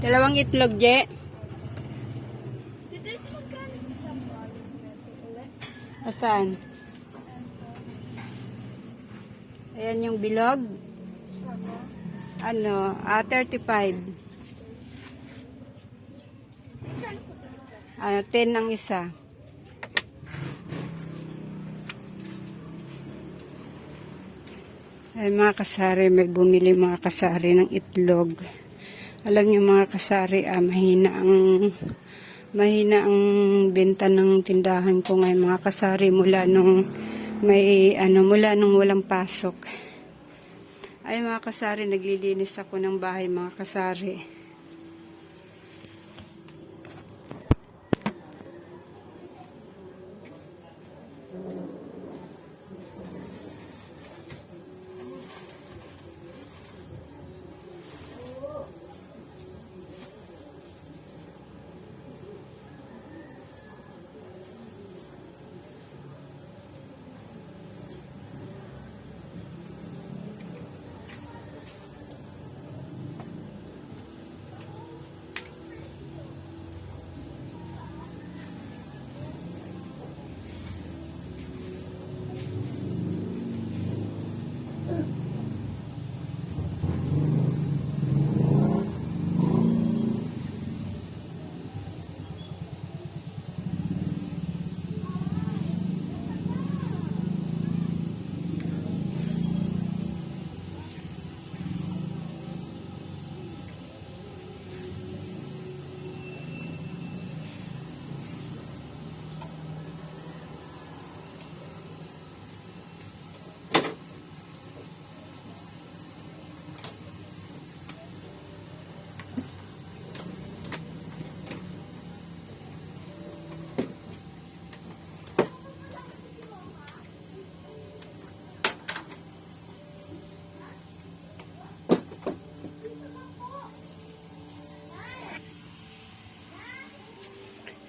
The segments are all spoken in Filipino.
Dalawang itlog, Je. Asan? Ayan yung bilog. Ano, ah, 35. Ano, 10 ang isa. Ay mga kasari, may bumili mga kasari ng itlog. Alam niyo mga kasari, ah, mahina ang mahina ang benta ng tindahan ko ngayon mga kasari mula nung may ano mula nung walang pasok. Ay mga kasari, naglilinis ako ng bahay mga kasari.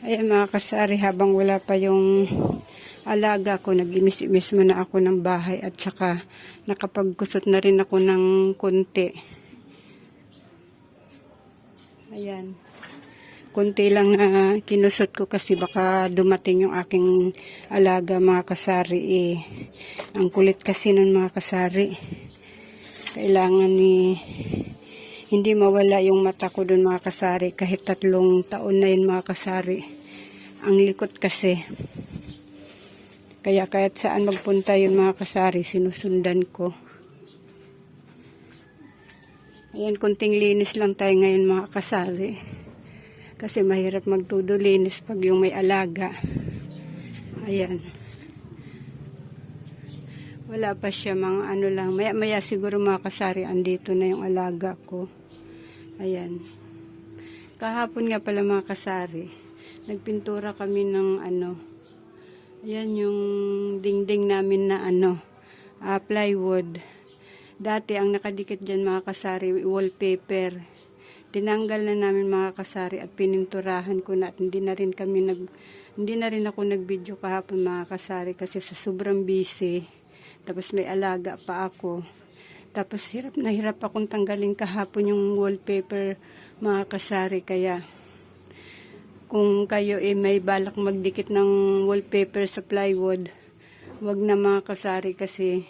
Ayan mga kasari, habang wala pa yung alaga ko, nag-imis-imis muna ako ng bahay at saka nakapagkusot na rin ako ng konti. Ayan. Konti lang na kinusot ko kasi baka dumating yung aking alaga mga kasari eh. Ang kulit kasi nun mga kasari. Kailangan ni hindi mawala yung mata ko dun mga kasari kahit tatlong taon na yun mga kasari. Ang likot kasi. Kaya kahit saan magpunta yun mga kasari, sinusundan ko. Ayan, kunting linis lang tayo ngayon mga kasari. Kasi mahirap magtudo linis pag yung may alaga. Ayan. Wala pa siya mga ano lang. Maya maya siguro mga kasari andito na yung alaga ko. Ayan. Kahapon nga pala mga kasari. Nagpintura kami ng ano. Ayan yung dingding namin na ano. ah, plywood. Dati ang nakadikit dyan mga kasari wallpaper. Tinanggal na namin mga kasari at pininturahan ko na at hindi na rin kami nag hindi na rin ako nag-video kahapon mga kasari kasi sa sobrang busy. Tapos may alaga pa ako. Tapos hirap na hirap akong tanggalin kahapon yung wallpaper mga kasari kaya kung kayo eh may balak magdikit ng wallpaper sa plywood, wag na mga kasari kasi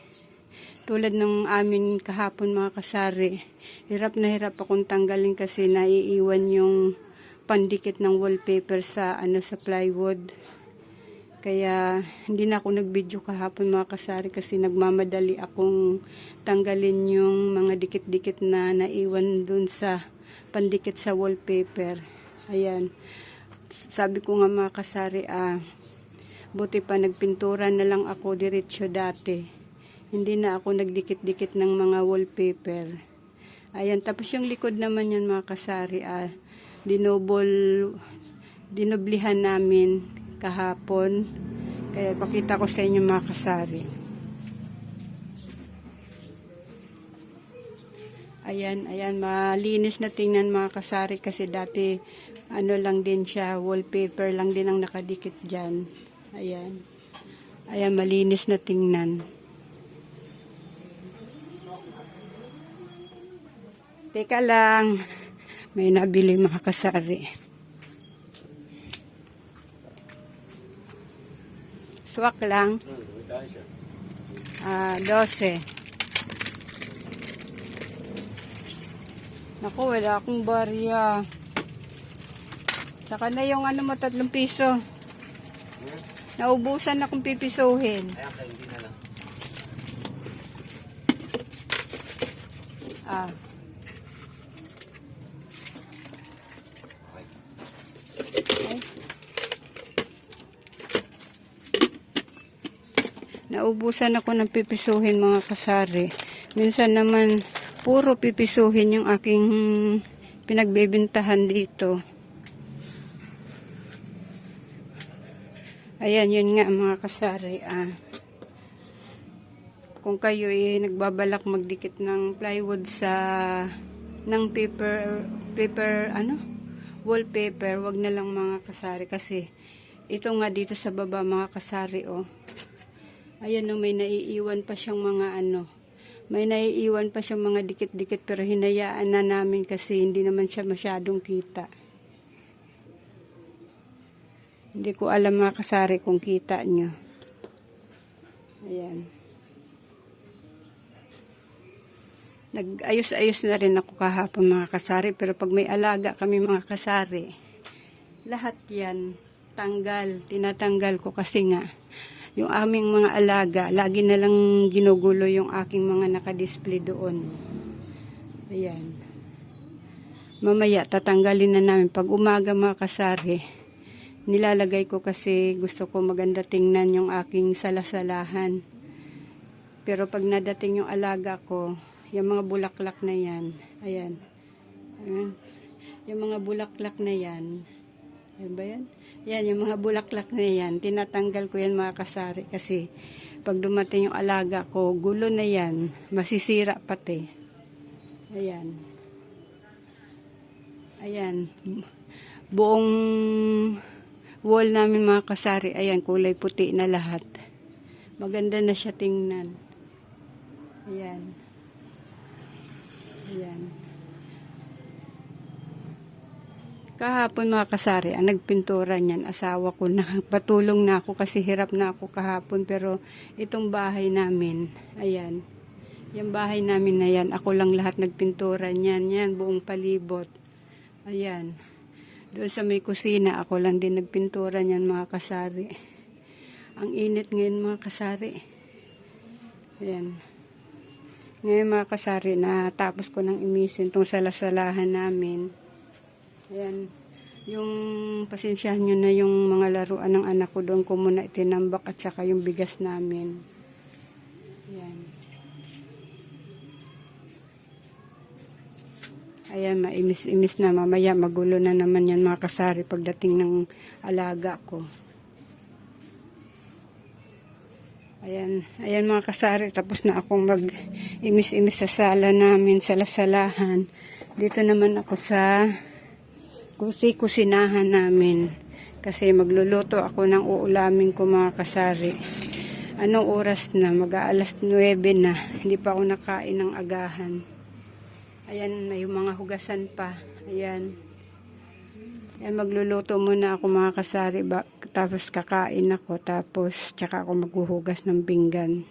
tulad ng amin kahapon mga kasari, hirap na hirap akong tanggalin kasi naiiwan yung pandikit ng wallpaper sa ano sa plywood. Kaya hindi na ako nag-video kahapon mga kasari kasi nagmamadali akong tanggalin yung mga dikit-dikit na naiwan dun sa pandikit sa wallpaper. Ayan. Sabi ko nga mga kasari, ah, buti pa nagpintura na lang ako diretsyo dati. Hindi na ako nagdikit-dikit ng mga wallpaper. Ayan, tapos yung likod naman yan mga kasari, ah, dinobol, dinoblihan namin kahapon. Kaya pakita ko sa inyo mga kasari. Ayan, ayan, malinis na tingnan mga kasari kasi dati ano lang din siya, wallpaper lang din ang nakadikit dyan. Ayan. Ayan, malinis na tingnan. Teka lang. May nabili mga kasari. Swak lang. Ah, 12. Naku, wala akong barya. Saka na yung ano mo, tatlong piso. Naubusan na kung pipisuhin. Ah. Ay. Naubusan ako ng pipisuhin mga kasari. Minsan naman, puro pipisuhin yung aking pinagbebentahan dito. Ayan, yun nga mga kasari. Ah. Kung kayo ay nagbabalak magdikit ng plywood sa ng paper paper ano wallpaper wag na lang mga kasari kasi ito nga dito sa baba mga kasari oh ayan no may naiiwan pa siyang mga ano may naiiwan pa siyang mga dikit-dikit pero hinayaan na namin kasi hindi naman siya masyadong kita. Hindi ko alam mga kasari kung kita nyo ayan. Nag-ayos-ayos na rin ako kahapon mga kasari, pero pag may alaga kami mga kasari, lahat yan tanggal, tinatanggal ko kasi nga, yung aming mga alaga, lagi na lang ginugulo yung aking mga nakadisplay doon. Ayan. Mamaya, tatanggalin na namin. Pag umaga mga kasari, nilalagay ko kasi gusto ko maganda tingnan yung aking salasalahan. Pero pag nadating yung alaga ko, yung mga bulaklak na yan, ayan, ayan, yung mga bulaklak na yan, ayan ba yan? Yan, yung mga bulaklak na yan, tinatanggal ko yan mga kasari kasi pag dumating yung alaga ko, gulo na yan, masisira pati. Ayan. Ayan. Buong wall namin mga kasari, ayan, kulay puti na lahat. Maganda na siya tingnan. Ayan. Ayan. Kahapon mga kasari, ang nagpintura niyan, asawa ko na. Patulong na ako kasi hirap na ako kahapon. Pero itong bahay namin, ayan. Yung bahay namin na yan, ako lang lahat nagpintura niyan. Yan, buong palibot. Ayan. Doon sa may kusina, ako lang din nagpintura niyan mga kasari. Ang init ngayon mga kasari. Ayan. Ngayon mga kasari na tapos ko nang imisin tong salasalahan namin. Ayan. Yung pasensyahan nyo na yung mga laruan ng anak ko doon ko muna itinambak at saka yung bigas namin. Ayan. Ayan, maimis-imis na. Mamaya magulo na naman yan mga kasari pagdating ng alaga ko. Ayan, ayan mga kasari, tapos na akong mag-imis-imis sa sala namin, sa lasalahan. Dito naman ako sa kusi kusinahan namin. Kasi magluluto ako ng uulamin ko mga kasari. Anong oras na? Mag-aalas 9 na. Hindi pa ako nakain ng agahan. Ayan, may mga hugasan pa. Ayan. Ayan, magluluto muna ako mga kasari. Ba, tapos kakain ako. Tapos, tsaka ako maghuhugas ng pinggan.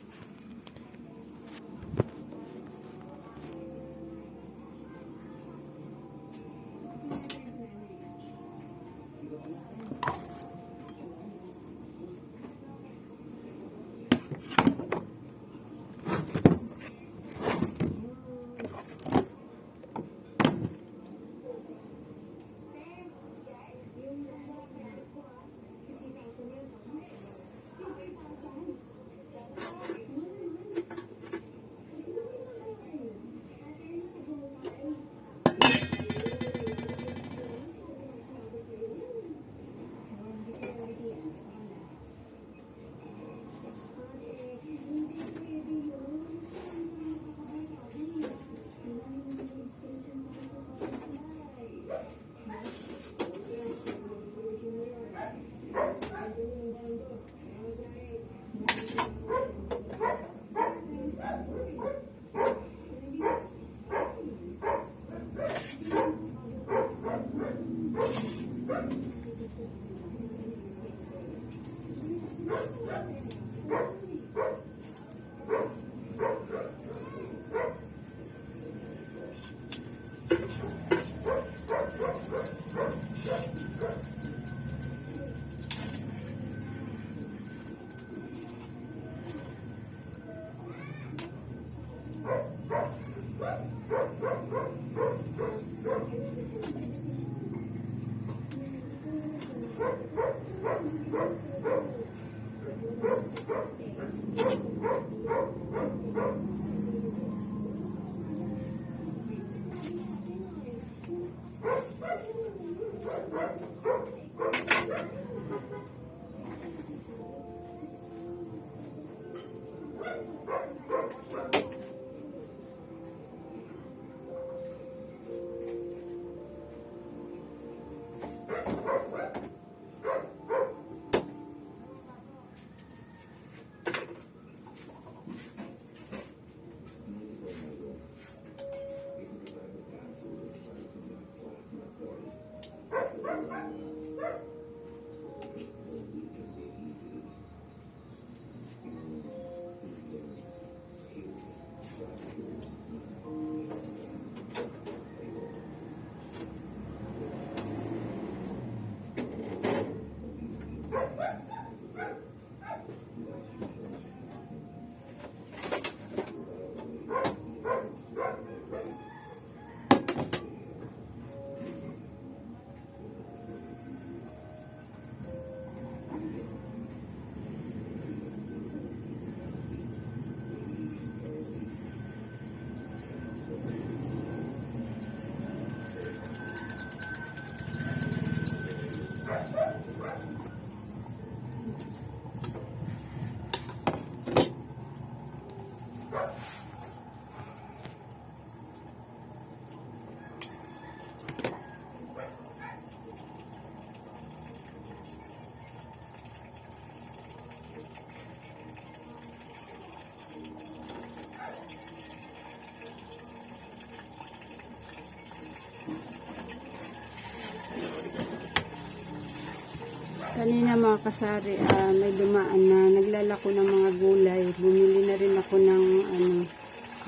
Kanina mga kasari, ah, may dumaan na naglalako ng mga gulay. Bumili na rin ako ng ano,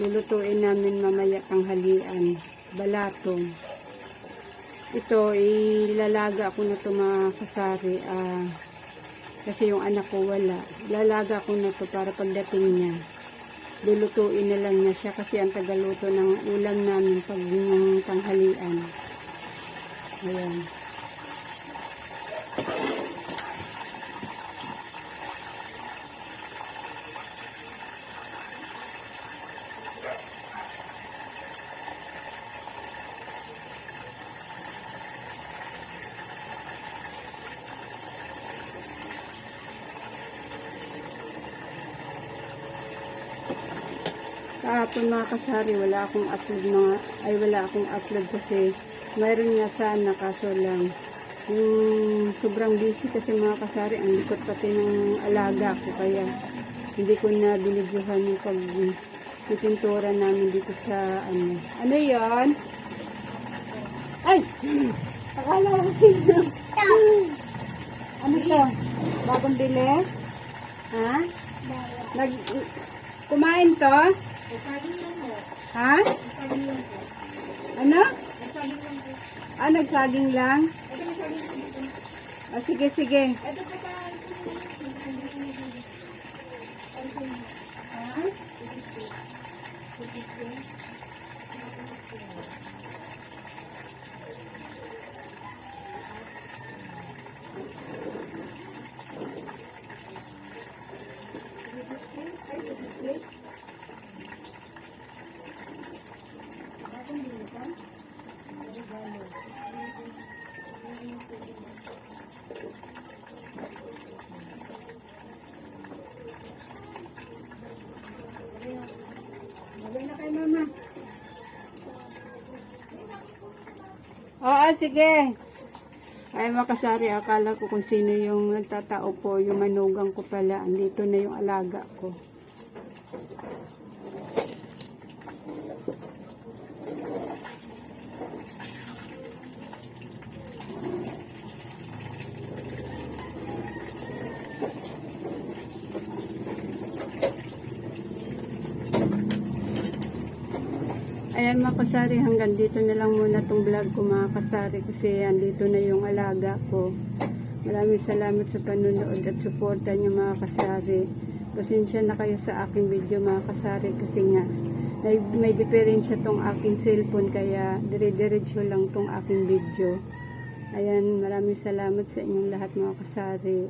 lulutuin namin mamaya tanghalian, balatong. Ito, ilalaga ko na ito mga kasari. ah, kasi yung anak ko wala. Lalaga ko na to para pagdating niya. Lulutuin na lang niya siya kasi ang tagaluto ng ulam namin pag yung tanghalian. Ayan. Kahapon mga kasari, wala akong upload mga, ay wala akong upload kasi mayroon nga sana kaso lang yung sobrang busy kasi mga kasari, ang likot pati ng alaga ko kaya hindi ko na binidyohan yung pag pintura namin dito sa ano. Ano yon? Ay! Akala ko sino. ano to? Bagong bili? Ha? Nag, kumain to? Ha? Ano? Ah, nagsaging lang? Ah, sige, sige. Lagay Oo, sige. Ay, makasari, akala ko kung sino yung nagtatao po, yung manugang ko pala. Andito na yung alaga ko. Ayan mga kasari, hanggang dito na lang muna tong vlog ko mga kasari kasi andito na yung alaga ko. Maraming salamat sa panunood at suporta niyo mga kasari. Pasensya na kayo sa aking video mga kasari kasi nga may, may diferensya tong aking cellphone kaya dire-diretso lang tong aking video. Ayan, maraming salamat sa inyong lahat mga kasari.